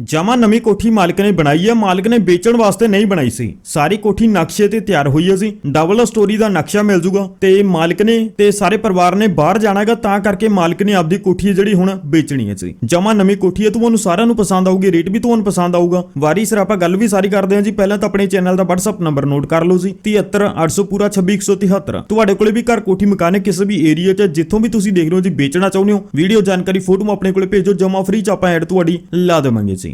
ਜਮਾ ਨਵੀਂ ਕੋਠੀ ਮਾਲਕ ਨੇ ਬਣਾਈ ਹੈ। ਮਾਲਕ ਨੇ ਵੇਚਣ ਵਾਸਤੇ ਨਹੀਂ ਬਣਾਈ ਸੀ। ਸਾਰੀ ਕੋਠੀ ਨਕਸ਼ੇ ਤੇ ਤਿਆਰ ਹੋਈ ਹੈ ਸੀ ਡਬਲ ਸਟੋਰੀ ਦਾ ਨਕਸ਼ਾ ਮਿਲ ਜੂਗਾ ਤੇ ਮਾਲਕ ਨੇ ਤੇ ਸਾਰੇ ਪਰਿਵਾਰ ਨੇ ਬਾਹਰ ਜਾਣਾਗਾ ਤਾਂ ਕਰਕੇ ਮਾਲਕ ਨੇ ਆਪਦੀ ਕੋਠੀ ਹੈ ਜਿਹੜੀ ਹੁਣ ਵੇਚਣੀ ਹੈ ਸੀ ਜਮਾ ਨਵੀਂ ਕੋਠੀ ਹੈ, ਤੁਹਾਨੂੰ ਸਾਰਿਆਂ ਨੂੰ ਪਸੰਦ ਆਊਗੀ, ਰੇਟ ਵੀ ਤੁਹਾਨੂੰ ਪਸੰਦ ਆਊਗਾ। ਵਾਰੀ ਸਿਰ ਆਪਾਂ ਗੱਲ ਵੀ ਸਾਰੀ ਕਰਦੇ ਹਾਂ ਜੀ। ਪਹਿਲਾਂ ਤਾਂ ਆਪਣੇ ਚੈਨਲ ਦਾ WhatsApp ਨੰਬਰ ਨੋਟ ਕਰ ਲਓ ਜੀ। 73800 ਪੂਰਾ 26173 ਤੁਹਾਡੇ ਕੋਲੇ ਵੀ ਘਰ ਕੋਠੀ ਮਕਾਨ ਹੈ, ਕਿਸੇ ਵੀ ਏਰੀਆ 'ਚ, ਜਿੱਥੋਂ ਵੀ ਤੁਸੀਂ ਦੇਖ ਰਹੇ ਹੋ ਜੀ, ਵੇਚਣਾ ਚਾਹੁੰਦੇ ਹੋ। ਵੀਡੀਓ ਜਾਣਕਾਰੀ, ਫੋਟੋ ਆਪਣੇ ਕੋਲੇ ਭੇਜੋ। ਜਮਾ ਫ੍ਰੀ 'ਚ ਆਪਾਂ ਐਡ ਤੁਹਾਡੀ ਲਾ ਦੇਵਾਂਗੇ ਜੀ।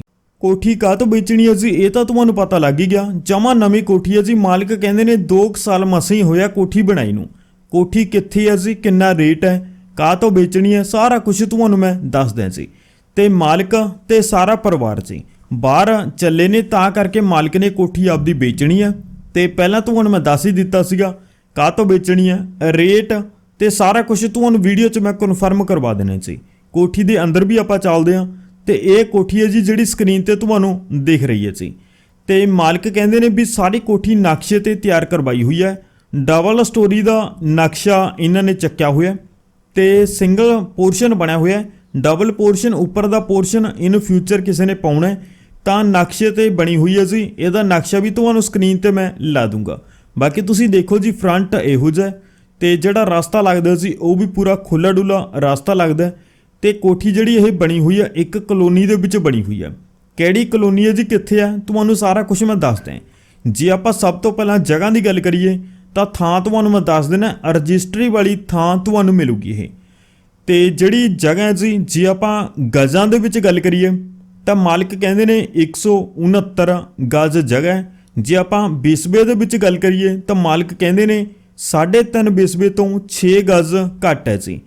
ਕੋਠੀ ਕਾਹ ਤੋਂ ਵੇਚਣੀ ਹੈ ਜੀ? ਇਹ ਤਾਂ ਤੁਹਾਨੂੰ ਪਤਾ ਲੱਗ ਹੀ ਗਿਆ। ਜਮਾ ਨਵੀਂ ਕੋਠੀ ਹੈ ਜੀ। ਮਾਲਕ ਕਹਿੰਦੇ ਨੇ 2 ਸਾਲ ਮਸਾਂ ਹੀ ਹੋਇਆ ਕੋਠੀ ਬਣਾਈ ਨੂੰ। ਕੋਠੀ ਕਿੱਥੇ ਹੈ ਜੀ? ਕਿੰਨਾ ਰੇਟ ਹੈ? ਕਾਹ ਤੋਂ ਵੇਚਣੀ ਹੈ? ਸਾਰਾ ਕੁਝ ਤੁਹਾਨੂੰ ਮੈਂ ਦੱਸ ਦਿਆਂ ਜੀ। ਤੇ ਮਾਲਕ ਤੇ ਸਾਰਾ ਪਰਿਵਾਰ ਜੀ। ਬਾਹਰ ਚੱਲੇ ਨੇ ਤਾਂ ਕਰਕੇ ਮਾਲਕ ਨੇ ਕੋਠੀ ਆਪਦੀ ਵੇਚਣੀ ਹੈ ਤੇ ਪਹਿਲਾਂ ਤੁਹਾਨੂੰ ਮੈਂ ਦੱਸ ਹੀ ਦਿੱਤਾ ਸੀਗਾ ਕਾਹ ਤੋਂ ਵੇਚਣੀ ਹੈ ਰੇਟ ਤੇ ਸਾਰਾ ਕੁਝ ਤੁਹਾਨੂੰ ਵੀਡੀਓ 'ਚ ਮੈਂ ਕਨਫਰਮ ਕਰਵਾ ਦੇਣਾ ਜੀ। ਕੋਠੀ ਦੇ ਅੰਦਰ ਵੀ ਆਪਾਂ ਚੱਲਦੇ ਹਾਂ। ਤੇ ਇਹ ਕੋਠੀ ਹੈ ਜੀ ਜਿਹੜੀ ਸਕਰੀਨ ਤੇ ਤੁਹਾਨੂੰ ਦਿਖ ਰਹੀ ਹੈ ਜੀ। ਤੇ ਮਾਲਕ ਕਹਿੰਦੇ ਨੇ ਵੀ ਸਾਰੀ ਕੋਠੀ ਨਕਸ਼ੇ ਤੇ ਤਿਆਰ ਕਰਵਾਈ ਹੋਈ ਹੈ। ਡਬਲ ਸਟੋਰੀ ਦਾ ਨਕਸ਼ਾ ਇਹਨਾਂ ਨੇ ਚੱਕਿਆ ਹੋਇਆ ਹੈ ਤੇ ਸਿੰਗਲ ਪੋਰਸ਼ਨ ਬਣਿਆ ਹੋਇਆ ਡਬਲ ਪੋਰਸ਼ਨ, ਉੱਪਰ ਦਾ ਪੋਰਸ਼ਨ, ਇਨ ਫਿਊਚਰ ਕਿਸੇ ਨੇ ਪਾਉਣਾ ਹੈ। ਤਾਂ ਨਕਸ਼ੇ ਤੇ ਬਣੀ ਹੋਈ ਹੈ ਜੀ। ਇਹਦਾ ਨਕਸ਼ਾ ਵੀ ਤੁਹਾਨੂੰ ਸਕਰੀਨ ਤੇ ਮੈਂ ਲਾ ਦੂੰਗਾ। ਬਾਕੀ ਤੁਸੀਂ ਦੇਖੋ ਜੀ ਫਰੰਟ ਇਹੋ ਜਿਹਾ ਹੈ ਤੇ ਜਿਹੜਾ ਰਸਤਾ ਲੱਗਦਾ ਸੀ ਉਹ ਵੀ ਪੂਰਾ ਖੁੱਲਾ ਡੁੱਲਾ ਰਸਤਾ ਲੱਗਦਾ ਤੇ ਕੋਠੀ ਜਿਹੜੀ ਇਹ ਬਣੀ ਹੋਈ ਹੈ ਇੱਕ ਕਲੋਨੀ ਦੇ ਵਿੱਚ ਬਣੀ ਹੋਈ ਹੈ ਕਿਹੜੀ ਕਲੋਨੀ ਹੈ ਜੀ, ਕਿੱਥੇ ਹੈ ਤੁਹਾਨੂੰ ਸਾਰਾ ਕੁਝ ਮੈਂ ਦੱਸਦਾ ਜੇ ਆਪਾਂ ਸਭ ਤੋਂ ਪਹਿਲਾਂ ਜਗ੍ਹਾ ਦੀ ਗੱਲ ਕਰੀਏ, ਤਾਂ ਥਾਂ ਤੁਹਾਨੂੰ ਮੈਂ ਦੱਸ ਦੇਣਾ ਰਜਿਸਟਰੀ ਵਾਲੀ ਥਾਂ ਤੁਹਾਨੂੰ ਮਿਲੂਗੀ ਇਹ। ਤੇ ਜਿਹੜੀ ਜਗ੍ਹਾ ਹੈ ਜੀ, ਜੇ ਆਪਾਂ ਗਜ਼ਾਂ ਦੇ ਵਿੱਚ ਗੱਲ ਕਰੀਏ, ਤਾਂ ਮਾਲਕ ਕਹਿੰਦੇ ਨੇ 169 ਗਜ਼ ਜਗ੍ਹਾ ਜੇ ਆਪਾਂ ਬਿਸਬੇ ਦੇ ਵਿੱਚ ਗੱਲ ਕਰੀਏ, ਤਾਂ ਮਾਲਕ ਕਹਿੰਦੇ ਨੇ 3.5 ਬਿਸਬੇ ਤੋਂ 6 ਗਜ਼ ਘੱਟ ਹੈ ਜੀ।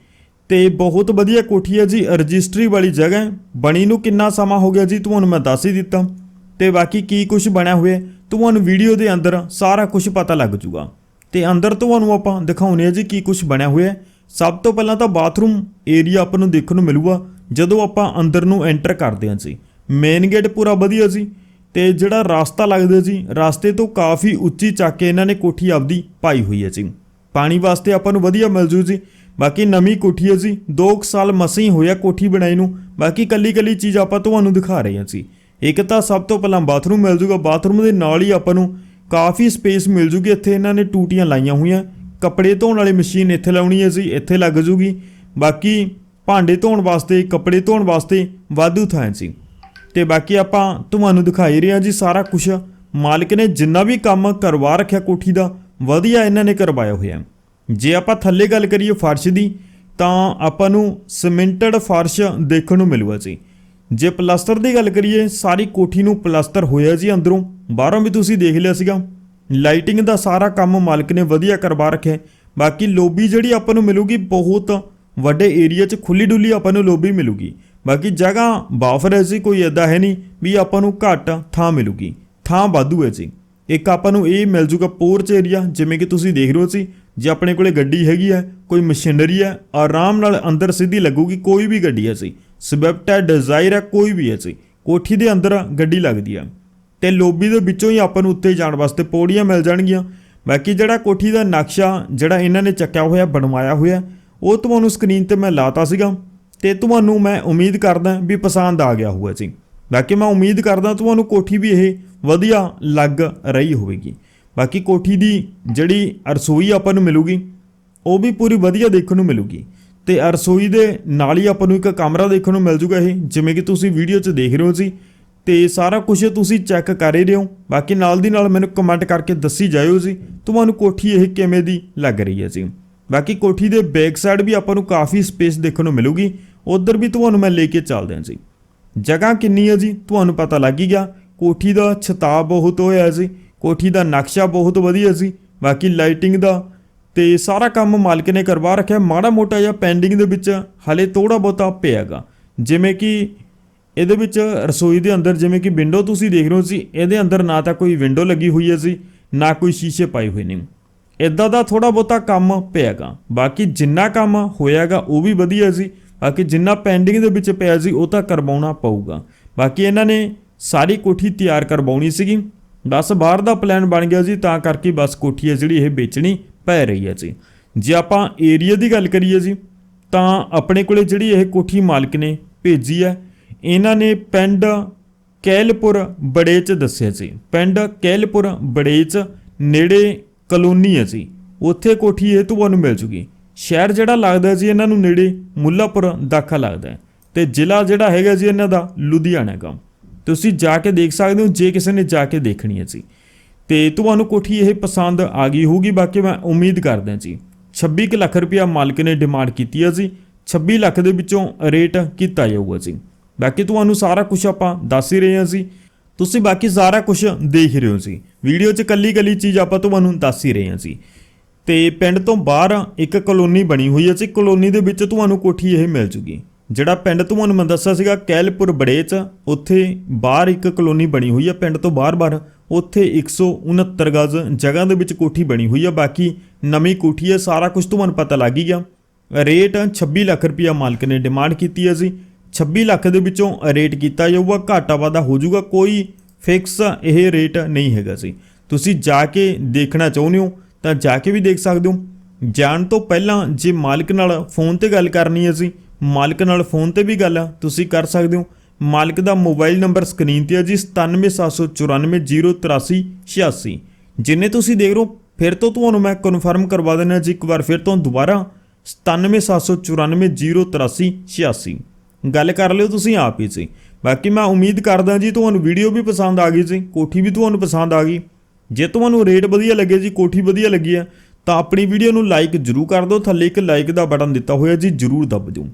ਤੇ ਬਹੁਤ ਵਧੀਆ ਕੋਠੀ ਹੈ ਜੀ, ਰਜਿਸਟਰੀ ਵਾਲੀ ਜਗ੍ਹਾ ਹੈ। ਬਣੀ ਨੂੰ ਕਿੰਨਾ ਸਮਾਂ ਹੋ ਗਿਆ ਜੀ, ਤੁਹਾਨੂੰ ਮੈਂ ਦੱਸ ਹੀ ਦਿੱਤਾ। ਤੇ ਬਾਕੀ ਕੀ ਕੁਝ ਬਣਿਆ ਹੋਇਆ ਤੁਹਾਨੂੰ ਵੀਡੀਓ ਦੇ ਅੰਦਰ ਸਾਰਾ ਕੁਝ ਪਤਾ ਲੱਗ ਜੂਗਾ। ਤੇ ਅੰਦਰ ਤੁਹਾਨੂੰ ਆਪਾਂ ਦਿਖਾਉਨੇ ਆ ਜੀ ਕੀ ਕੁਝ ਬਣਿਆ ਹੋਇਆ ਸਭ ਤੋਂ ਪਹਿਲਾਂ ਤਾਂ ਬਾਥਰੂਮ ਏਰੀਆ ਆਪਾਂ ਨੂੰ ਦੇਖਣ ਨੂੰ ਮਿਲੂਗਾ, ਜਦੋਂ ਆਪਾਂ ਅੰਦਰ ਨੂੰ ਐਂਟਰ ਕਰਦੇ ਹਾਂ ਜੀ। ਮੇਨ ਗੇਟ ਪੂਰਾ ਵਧੀਆ ਜੀ, ਤੇ ਜਿਹੜਾ ਰਸਤਾ ਲੱਗਦਾ ਜੀ, ਰਸਤੇ ਤੋਂ ਕਾਫੀ ਉੱਚੀ ਚੱਕ ਕੇ ਇਹਨਾਂ ਨੇ ਕੋਠੀ ਆਪਦੀ ਪਾਈ ਹੋਈ ਹੈ ਜੀ। ਪਾਣੀ ਵਾਸਤੇ ਆਪਾਂ ਨੂੰ ਵਧੀਆ ਮਿਲ ਜੂ ਜੀ ਬਾਕੀ ਨਵੀਂ ਕੋਠੀ ਹੈ ਜੀ 2 ਸਾਲ ਮਸਾਂ ਹੀ ਹੋਇਆ ਕੋਠੀ ਬਣਾਈ ਨੂੰ, ਬਾਕੀ ਕੱਲੀ ਕੱਲੀ ਚੀਜ਼ ਆਪਾਂ ਤੁਹਾਨੂੰ ਦਿਖਾ ਰਹੇ ਹਾਂ ਜੀ। ਇੱਕ ਤਾਂ ਸਭ ਤੋਂ ਪਹਿਲਾਂ ਬਾਥਰੂਮ ਮਿਲ ਜੂਗਾ, ਬਾਥਰੂਮ ਦੇ ਨਾਲ ਹੀ ਆਪਾਂ ਨੂੰ ਕਾਫੀ ਸਪੇਸ ਮਿਲ ਜੂਗੀ, ਇੱਥੇ ਇਹਨਾਂ ਨੇ ਟੂਟੀਆਂ ਲਾਈਆਂ ਹੋਈਆਂ। ਕੱਪੜੇ ਧੋਣ ਵਾਲੀ ਮਸ਼ੀਨ ਇੱਥੇ ਲਾਉਣੀ ਹੈ ਜੀ, ਇੱਥੇ ਲੱਗ ਜੂਗੀ। ਬਾਕੀ ਭਾਂਡੇ ਧੋਣ ਵਾਸਤੇ, ਕੱਪੜੇ ਧੋਣ ਵਾਸਤੇ ਵਾਧੂ ਥਾਂ ਸੀ ਜੀ। ਤੇ ਬਾਕੀ ਆਪਾਂ ਤੁਹਾਨੂੰ ਦਿਖਾਈ ਰਹੇ ਹਾਂ ਜੀ ਸਾਰਾ ਕੁਝ ਮਾਲਕ ਨੇ ਜਿੰਨਾ ਵੀ ਕੰਮ ਕਰਵਾ ਰੱਖਿਆ ਕੋਠੀ ਦਾ, ਵਧੀਆ ਇਹਨਾਂ ਨੇ ਕਰਵਾਇਆ ਹੋਇਆ। ਜੇ ਆਪਾਂ ਥੱਲੇ ਗੱਲ ਕਰੀਏ ਫਰਸ਼ ਦੀ, ਤਾਂ ਆਪਾਂ ਨੂੰ ਸਿਮੈਂਟਡ ਫਰਸ਼ ਦੇਖਣ ਨੂੰ ਮਿਲੂਗਾ ਜੀ। ਜੇ ਪਲਾਸਟਰ ਦੀ ਗੱਲ ਕਰੀਏ, ਸਾਰੀ ਕੋਠੀ ਨੂੰ ਪਲਾਸਟਰ ਹੋਇਆ ਜੀ ਅੰਦਰੋਂ। ਬਾਹਰੋਂ ਵੀ ਤੁਸੀਂ ਦੇਖ ਲਿਆ ਸੀਗਾ। ਲਾਈਟਿੰਗ ਦਾ ਸਾਰਾ ਕੰਮ ਮਾਲਕ ਨੇ ਵਧੀਆ ਕਰਵਾ ਰੱਖਿਆ ਬਾਕੀ ਲੋਬੀ ਜਿਹੜੀ ਆਪਾਂ ਨੂੰ ਮਿਲੂਗੀ, ਬਹੁਤ ਵੱਡੇ ਏਰੀਆ 'ਚ ਖੁੱਲੀ ਡੁੱਲੀ ਆਪਾਂ ਨੂੰ ਲੋਬੀ ਮਿਲੂਗੀ। ਬਾਕੀ ਜਗ੍ਹਾ ਬਾਫਰ ਹੈ ਜੀ, ਕੋਈ ਐਦਾ ਹੈ ਨਹੀਂ ਵੀ ਆਪਾਂ ਨੂੰ ਘੱਟ ਥਾਂ ਮਿਲੂਗੀ। ਥਾਂ ਵਾਧੂ ਹੈ ਜੀ। ਇੱਕ ਆਪਾਂ ਨੂੰ ਇਹ ਮਿਲ ਜੂਗਾ ਪੋਰਚ ਏਰੀਆ, ਜਿਵੇਂ ਕਿ ਤੁਸੀਂ ਦੇਖ ਰਹੇ ਹੋ ਸੀ ਜੇ ਆਪਣੇ ਕੋਲੇ ਗੱਡੀ ਹੈਗੀ ਹੈ, ਕੋਈ ਮਸ਼ੀਨਰੀ ਹੈ, ਆਰਾਮ ਨਾਲ ਅੰਦਰ ਸਿੱਧੀ ਲੱਗੂਗੀ, ਕੋਈ ਵੀ ਗੱਡੀ ਹੈ ਸੀ ਸਵਿਫਟ ਹੈ, ਡਿਜ਼ਾਇਰ ਹੈ, ਕੋਈ ਵੀ ਹੈ ਸੀ ਕੋਠੀ ਦੇ ਅੰਦਰ ਗੱਡੀ ਲੱਗਦੀ ਹੈ। ਤੇ ਲੋਬੀ ਦੇ ਵਿੱਚੋਂ ਹੀ ਆਪਾਂ ਨੂੰ ਉੱਤੇ ਜਾਣ ਵਾਸਤੇ ਪੌੜੀਆਂ ਮਿਲ ਜਾਣਗੀਆਂ। ਬਾਕੀ ਜਿਹੜਾ ਕੋਠੀ ਦਾ ਨਕਸ਼ਾ, ਜਿਹੜਾ ਇਹਨਾਂ ਨੇ ਚੱਕਿਆ ਹੋਇਆ, ਬਣਵਾਇਆ ਹੋਇਆ, ਉਹ ਤੁਹਾਨੂੰ ਸਕਰੀਨ ਤੇ ਮੈਂ ਲਾਤਾ ਸੀਗਾ। ਤੇ ਤੁਹਾਨੂੰ ਮੈਂ ਉਮੀਦ ਕਰਦਾ ਵੀ ਪਸੰਦ ਆ ਗਿਆ ਹੋਊਗਾ ਜੀ। ਬਾਕੀ ਮੈਂ ਉਮੀਦ ਕਰਦਾ ਤੁਹਾਨੂੰ ਕੋਠੀ ਵੀ ਇਹ ਵਧੀਆ ਲੱਗ ਰਹੀ ਹੋਵੇਗੀ। ਬਾਕੀ ਕੋਠੀ ਦੀ ਜਿਹੜੀ ਰਸੋਈ ਆਪਾਂ ਨੂੰ ਮਿਲੂਗੀ, ਉਹ ਵੀ ਪੂਰੀ ਵਧੀਆ ਦੇਖਣ ਨੂੰ ਮਿਲੂਗੀ। ਤੇ ਰਸੋਈ ਦੇ ਨਾਲ ਹੀ ਆਪਾਂ ਨੂੰ ਇੱਕ ਕਮਰਾ ਦੇਖਣ ਨੂੰ ਮਿਲ ਜੂਗਾ ਇਹ, ਜਿਵੇਂ ਕਿ ਤੁਸੀਂ ਵੀਡੀਓ 'ਚ ਦੇਖ ਰਹੇ ਹੋ ਜੀ। ਤੇ ਸਾਰਾ ਕੁਝ ਤੁਸੀਂ ਚੈੱਕ ਕਰ ਹੀ ਰਹੇ ਹੋ। ਬਾਕੀ ਨਾਲ ਦੀ ਨਾਲ ਮੈਨੂੰ ਕਮੈਂਟ ਕਰਕੇ ਦੱਸੀ ਜਾਇਓ ਜੀ, ਤੁਹਾਨੂੰ ਕੋਠੀ ਇਹ ਕਿਵੇਂ ਦੀ ਲੱਗ ਰਹੀ ਹੈ ਜੀ। ਬਾਕੀ ਕੋਠੀ ਦੇ ਬੈਕ ਸਾਈਡ ਵੀ ਆਪਾਂ ਨੂੰ ਕਾਫੀ ਸਪੇਸ ਦੇਖਣ ਨੂੰ ਮਿਲੂਗੀ। ਉਧਰ ਵੀ ਤੁਹਾਨੂੰ ਮੈਂ ਲੈ ਕੇ ਚੱਲਦੇ ਹਾਂ ਜੀ। ਜਗ੍ਹਾ ਕਿੰਨੀ ਹੈ ਜੀ, ਤੁਹਾਨੂੰ ਪਤਾ ਲੱਗ ਹੀ ਗਿਆ। ਕੋਠੀ ਦਾ ਛਤਾ ਬਹੁਤ ਹੋਇਆ ਜੀ। ਕੋਠੀ ਦਾ ਨਕਸ਼ਾ ਬਹੁਤ ਵਧੀਆ ਸੀ, ਬਾਕੀ ਲਾਈਟਿੰਗ ਦਾ ਤੇ ਸਾਰਾ ਕੰਮ ਮਾਲਕ ਨੇ ਕਰਵਾ ਰੱਖਿਆ। ਮਾੜਾ ਮੋਟਾ ਜਿਹਾ ਪੈਂਡਿੰਗ ਦੇ ਵਿੱਚ ਹਲੇ ਥੋੜਾ ਬਹੁਤਾ ਪਿਆਗਾ। ਜਿਵੇਂ ਕਿ ਇਹਦੇ ਵਿੱਚ ਰਸੋਈ ਦੇ ਅੰਦਰ, ਜਿਵੇਂ ਕਿ ਵਿੰਡੋ ਤੁਸੀਂ ਦੇਖ ਰਹੇ ਹੋ ਸੀ ਇਹਦੇ ਅੰਦਰ ਨਾ ਤਾਂ ਕੋਈ ਵਿੰਡੋ ਲੱਗੀ ਹੋਈ ਹੈ ਸੀ ਨਾ ਕੋਈ ਸ਼ੀਸ਼ੇ ਪਾਏ ਹੋਏ ਨੇ। ਇਦਾਂ ਦਾ ਥੋੜਾ ਬਹੁਤਾ ਕੰਮ ਪਿਆਗਾ। ਬਾਕੀ ਜਿੰਨਾ ਕੰਮ ਹੋਇਆਗਾ ਉਹ ਵੀ ਵਧੀਆ ਸੀ ਬਾਕੀ ਜਿੰਨਾ ਪੈਂਡਿੰਗ ਦੇ ਵਿੱਚ ਪਿਆ ਸੀ ਉਹ ਤਾਂ ਕਰਵਾਉਣਾ ਪਊਗਾ। ਬਾਕੀ ਇਹਨਾਂ ਨੇ ਸਾਰੀ ਕੋਠੀ ਤਿਆਰ ਕਰਵਾਉਣੀ ਸੀਗੀ। ਬਸ ਬਾਹਰ ਦਾ ਪਲਾਨ ਬਣ ਗਿਆ ਜੀ ਤਾਂ ਕਰਕੇ ਬਸ ਕੋਠੀ ਹੈ ਜਿਹੜੀ ਇਹ ਵੇਚਣੀ ਪੈ ਰਹੀ ਹੈ ਜੀ। ਜੇ ਆਪਾਂ ਏਰੀਆ ਦੀ ਗੱਲ ਕਰੀਏ ਜੀ, ਤਾਂ ਆਪਣੇ ਕੋਲੇ ਜਿਹੜੀ ਇਹ ਕੋਠੀ ਮਾਲਕ ਨੇ ਭੇਜੀ ਹੈ, ਇਹਨਾਂ ਨੇ ਪਿੰਡ ਕੈਲਪੁਰ ਬੜੇਚ ਦੱਸਿਆ ਸੀ। ਪਿੰਡ ਕੈਲਪੁਰ ਬੜੇਚ ਨੇੜੇ ਕਲੋਨੀ ਹੈ ਜੀ। ਉੱਥੇ ਕੋਠੀ ਇਹ ਤੁਹਾਨੂੰ ਮਿਲ ਜੂਗੀ। ਸ਼ਹਿਰ ਜਿਹੜਾ ਲੱਗਦਾ ਜੀ, ਇਹਨਾਂ ਨੂੰ ਨੇੜੇ ਮੁੱਲਾਪੁਰ ਦਾਖਾ ਲੱਗਦਾ ਹੈ ਤੇ ਜ਼ਿਲ੍ਹਾ ਜਿਹੜਾ ਹੈਗਾ ਜੀ, ਇਹਨਾਂ ਦਾ ਲੁਧਿਆਣਾ ਹੈਗਾ। ਤੁਸੀਂ ਜਾ ਕੇ ਦੇਖ ਸਕਦੇ ਹੋ, ਜੇ ਕਿਸੇ ਨੇ ਜਾ ਕੇ ਦੇਖਣੀ ਹੈ ਜੀ। ਤੇ ਤੁਹਾਨੂੰ ਕੋਠੀ ਇਹ ਪਸੰਦ ਆ ਗਈ ਹੋਊਗੀ, ਬਾਕੀ ਮੈਂ ਉਮੀਦ ਕਰਦਾ ਜੀ। 26 ਕੁ ਲੱਖ ਰੁਪਇਆ ਮਾਲਕ ਨੇ ਡਿਮਾਂਡ ਕੀਤੀ ਹੈ ਜੀ। 26 ਲੱਖ ਦੇ ਵਿੱਚੋਂ ਰੇਟ ਕੀਤਾ ਜਾਊਗਾ ਜੀ। ਬਾਕੀ ਤੁਹਾਨੂੰ ਸਾਰਾ ਕੁਝ ਆਪਾਂ ਦੱਸ ਹੀ ਰਹੇ ਹਾਂ ਜੀ। ਤੁਸੀਂ ਬਾਕੀ ਸਾਰਾ ਕੁਝ ਦੇਖ ਰਹੇ ਹੋ ਜੀ। ਵੀਡੀਓ 'ਚ ਕੱਲੀ ਕੱਲੀ ਚੀਜ਼ ਆਪਾਂ ਤੁਹਾਨੂੰ ਦੱਸ ਹੀ ਰਹੇ ਹਾਂ ਜੀ। ਤੇ ਪਿੰਡ ਤੋਂ ਬਾਹਰ ਇੱਕ ਕਲੋਨੀ ਬਣੀ ਹੋਈ ਹੈ ਜੀ। ਕਲੋਨੀ ਦੇ ਵਿੱਚ ਤੁਹਾਨੂੰ ਕੋਠੀ ਇਹ ਮਿਲ ਜੂਗੀ। ਜਿਹੜਾ ਪਿੰਡ ਤੋਂ ਤੁਹਾਨੂੰ ਮੈਂ ਦੱਸਿਆ ਸੀਗਾ, ਕੈਲਪੁਰ ਬੜੇਚ ਉੱਥੇ ਬਾਹਰ ਇੱਕ ਕਲੋਨੀ ਬਣੀ ਹੋਈ ਆ ਪਿੰਡ ਤੋਂ ਬਾਹਰ-ਬਾਹਰ ਉੱਥੇ 169 ਗਜ਼ ਜਗ੍ਹਾ ਦੇ ਵਿੱਚ ਕੋਠੀ ਬਣੀ ਹੋਈ ਆ, ਬਾਕੀ ਨਵੀਂ ਕੋਠੀ ਹੈ ਸਾਰਾ ਕੁਝ ਤੁਹਾਨੂੰ ਪਤਾ ਲੱਗ ਹੀ ਗਿਆ। ਰੇਟ 26 ਲੱਖ ਰੁਪਇਆ ਮਾਲਕ ਨੇ ਡਿਮਾਂਡ ਕੀਤੀ ਹੈ ਜੀ। 26 ਲੱਖ ਦੇ ਵਿੱਚੋਂ ਰੇਟ ਕੀਤਾ ਜਾਊਗਾ, ਘਾਟਾ ਵਾਧਾ ਹੋ ਜਾਊਗਾ, ਕੋਈ ਫਿਕਸ ਇਹ ਰੇਟ ਨਹੀਂ ਹੈਗਾ ਸੀ ਤੁਸੀਂ ਜਾ ਕੇ ਦੇਖਣਾ ਚਾਹੁੰਦੇ ਹੋ, ਤਾਂ ਜਾ ਕੇ ਵੀ ਦੇਖ ਸਕਦੇ ਹੋ। ਜਾਣ ਤੋਂ ਪਹਿਲਾਂ ਜੇ ਮਾਲਕ ਨਾਲ ਫੋਨ ਤੇ ਗੱਲ ਕਰਨੀ ਹੈ ਜੀ ਮਾਲਕ ਨਾਲ ਫੋਨ ਤੇ ਵੀ ਗੱਲ ਤੁਸੀਂ ਕਰ ਸਕਦੇ ਹੋ। ਮਾਲਕ ਦਾ ਮੋਬਾਈਲ ਨੰਬਰ ਸਕਰੀਨ ਤੇ ਹੈ ਜੀ 9774908386 ਜਿੰਨੇ ਤੁਸੀਂ ਦੇਖ ਰਹੇ ਹੋ, ਫਿਰ ਤੋਂ ਤੁਹਾਨੂੰ ਮੈਂ ਕਨਫਰਮ ਕਰਵਾ ਦਿੰਦਾ ਜੀ, ਇੱਕ ਵਾਰ ਫਿਰ ਤੋਂ ਦੁਬਾਰਾ 9774908386 ਗੱਲ ਕਰ ਲਿਓ ਤੁਸੀਂ ਆਪ ਹੀ ਸੀ ਬਾਕੀ ਮੈਂ ਉਮੀਦ ਕਰਦਾ ਜੀ, ਤੁਹਾਨੂੰ ਵੀਡੀਓ ਵੀ ਪਸੰਦ ਆ ਗਈ ਸੀ ਕੋਠੀ ਵੀ ਤੁਹਾਨੂੰ ਪਸੰਦ ਆ ਗਈ। ਜੇ ਤੁਹਾਨੂੰ ਰੇਟ ਵਧੀਆ ਲੱਗੇ ਜੀ, ਕੋਠੀ ਵਧੀਆ ਲੱਗੀ ਹੈ ਤਾਂ ਆਪਣੀ ਵੀਡੀਓ ਨੂੰ ਲਾਈਕ ਜਰੂਰ ਕਰ ਦਿਓ, ਥੱਲੇ ਇੱਕ ਲਾਈਕ ਦਾ ਬਟਨ ਦਿੱਤਾ ਹੋਇਆ ਜੀ, ਜਰੂਰ ਦਬ ਦਿਓ।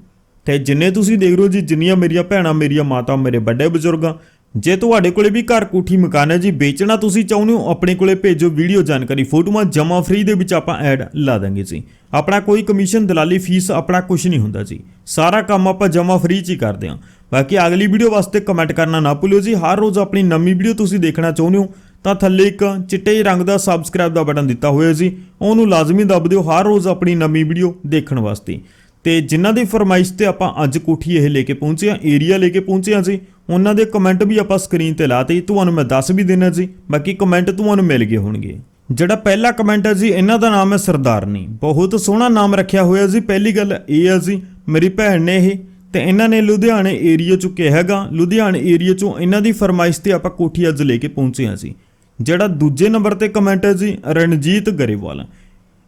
ਤੇ ਜਿੰਨੇ ਤੁਸੀਂ ਦੇਖ ਰਹੇ ਹੋ ਜੀ, ਜਿੰਨੀਆਂ ਮੇਰੀਆਂ ਭੈਣਾਂ, ਮੇਰੀਆਂ ਮਾਤਾ, ਮੇਰੇ ਵੱਡੇ ਬਜ਼ੁਰਗਾਂ, ਜੇ ਤੁਹਾਡੇ ਕੋਲੇ ਵੀ ਘਰ ਕੋਠੀ ਮਕਾਨ ਹੈ ਜੀ, ਵੇਚਣਾ ਤੁਸੀਂ ਚਾਹੁੰਦੇ ਹੋ, ਆਪਣੇ ਕੋਲੇ ਭੇਜੋ ਵੀਡੀਓ ਜਾਣਕਾਰੀ, ਫੋਟੋਆਂ ਜਮਾ ਫ੍ਰੀ ਦੇ ਵਿੱਚ ਆਪਾਂ ਐਡ ਲਾ ਦਾਂਗੇ ਜੀ। ਆਪਣਾ ਕੋਈ ਕਮਿਸ਼ਨ ਦਲਾਲੀ ਫੀਸ ਆਪਣਾ ਕੁਝ ਨਹੀਂ ਹੁੰਦਾ ਜੀ। ਸਾਰਾ ਕੰਮ ਆਪਾਂ ਜਮਾ ਫ੍ਰੀ ਚ ਹੀ ਕਰਦੇ ਹਾਂ। ਬਾਕੀ ਅਗਲੀ ਵੀਡੀਓ ਵਾਸਤੇ ਕਮੈਂਟ ਕਰਨਾ ਨਾ ਭੁੱਲਿਓ ਜੀ। ਹਰ ਰੋਜ਼ ਆਪਣੀ ਨਵੀਂ ਵੀਡੀਓ ਤੁਸੀਂ ਦੇਖਣਾ ਚਾਹੁੰਦੇ ਹੋ, ਤਾਂ ਥੱਲੇ ਇੱਕ ਚਿੱਟੇ ਰੰਗ ਦਾ ਸਬਸਕ੍ਰਾਈਬ ਦਾ ਬਟਨ ਦਿੱਤਾ ਹੋਇਆ ਜੀ। ਉਹਨੂੰ ਲਾਜ਼ਮੀ ਦਬ ਦਿਓ, ਹਰ ਰੋਜ਼ ਆਪਣੀ ਨਵੀਂ ਵੀਡੀਓ ਦੇਖਣ ਵਾਸਤੇ। ਤੇ ਜਿਨ੍ਹਾਂ ਦੀ ਫਰਮਾਇਸ਼ ਤੇ ਆਪਾਂ ਅੱਜ ਕੋਠੀ ਇਹ ਲੈ ਕੇ ਪਹੁੰਚੇ ਆ ਏਰੀਆ ਲੈ ਕੇ ਪਹੁੰਚੇ ਆ ਜੀ। ਉਹਨਾਂ ਦੇ ਕਮੈਂਟ ਵੀ ਆਪਾਂ ਸਕਰੀਨ ਤੇ ਲਾਤੇ ਤੁਹਾਨੂੰ ਮੈਂ ਦੱਸ ਵੀ ਦੇਣਾ ਜੀ। ਬਾਕੀ ਕਮੈਂਟ ਤੁਹਾਨੂੰ ਮਿਲ ਗਏ ਹੋਣਗੇ। ਜਿਹੜਾ ਪਹਿਲਾ ਕਮੈਂਟ ਹੈ ਜੀ, ਇਹਨਾਂ ਦਾ ਨਾਮ ਹੈ ਸਰਦਾਰਨੀ। ਬਹੁਤ ਸੋਹਣਾ ਨਾਮ ਰੱਖਿਆ ਹੋਇਆ ਜੀ। ਪਹਿਲੀ ਗੱਲ ਇਹ ਹੈ ਜੀ, ਮੇਰੀ ਭੈਣ ਨੇ ਇਹ ਤੇ ਇਹਨਾਂ ਨੇ ਲੁਧਿਆਣੇ ਏਰੀਆ ਚੋਂ ਕਿਹਾ ਹੈਗਾ। ਲੁਧਿਆਣੇ ਏਰੀਆ ਚੋਂ ਇਹਨਾਂ ਦੀ ਫਰਮਾਇਸ਼ ਤੇ ਆਪਾਂ ਕੋਠੀ ਅੱਜ ਲੈ ਕੇ ਪਹੁੰਚੇ ਆ ਜੀ। ਜਿਹੜਾ ਦੂਜੇ ਨੰਬਰ ਤੇ ਕਮੈਂਟ ਹੈ ਜੀ, ਰਣਜੀਤ ਗਰੇਵਾਲ।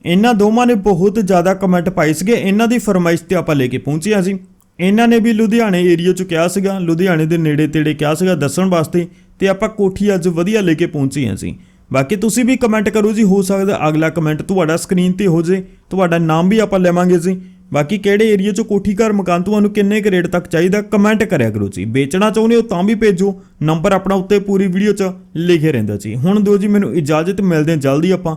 ਇਹਨਾਂ ਦੋਵਾਂ ਨੇ ਬਹੁਤ ਜ਼ਿਆਦਾ ਕਮੈਂਟ ਪਾਈ ਸੀਗੇ। ਇਹਨਾਂ ਦੀ ਫਰਮਾਇਸ਼ ਤੇ ਆਪਾਂ ਲੈ ਕੇ ਪਹੁੰਚੇ ਹਾਂ ਜੀ। ਇਹਨਾਂ ਨੇ ਵੀ ਲੁਧਿਆਣੇ ਏਰੀਆ ਚ ਕਿਹਾ ਸੀਗਾ। ਲੁਧਿਆਣੇ ਦੇ ਨੇੜੇ ਤੇੜੇ ਕਿਹਾ ਸੀਗਾ ਦੱਸਣ ਵਾਸਤੇ ਤੇ ਆਪਾਂ ਕੋਠੀ ਅੱਜ ਵਧੀਆ ਲੈ ਕੇ ਪਹੁੰਚੇ ਹਾਂ ਜੀ। ਬਾਕੀ ਤੁਸੀਂ ਵੀ ਕਮੈਂਟ ਕਰੋ ਜੀ। ਹੋ ਸਕਦਾ ਅਗਲਾ ਕਮੈਂਟ ਤੁਹਾਡਾ ਸਕਰੀਨ ਤੇ ਹੋ ਜੇ। ਤੁਹਾਡਾ ਨਾਮ ਵੀ ਆਪਾਂ ਲੈਵਾਂਗੇ ਜੀ। ਬਾਕੀ ਕਿਹੜੇ ਏਰੀਆ ਚ ਕੋਠੀ ਘਰ ਮਕਾਨ ਤੁਹਾਨੂੰ ਕਿੰਨੇ ਕੁ ਰੇਟ ਤੱਕ ਚਾਹੀਦਾ ਕਮੈਂਟ ਕਰਿਆ ਕਰੋ ਜੀ। ਵੇਚਣਾ ਚਾਹੁੰਦੇ ਹੋ ਤਾਂ ਵੀ ਭੇਜੋ। ਨੰਬਰ ਆਪਣਾ ਉੱਤੇ ਪੂਰੀ ਵੀਡੀਓ 'ਚ ਲਿਖੇ ਰਹਿੰਦਾ ਜੀ। ਹੁਣ ਦਿਓ ਜੀ, ਮੈਨੂੰ ਇਜਾਜ਼ਤ। ਮਿਲਦੇ ਹਾਂ ਜਲਦੀ ਆਪਾਂ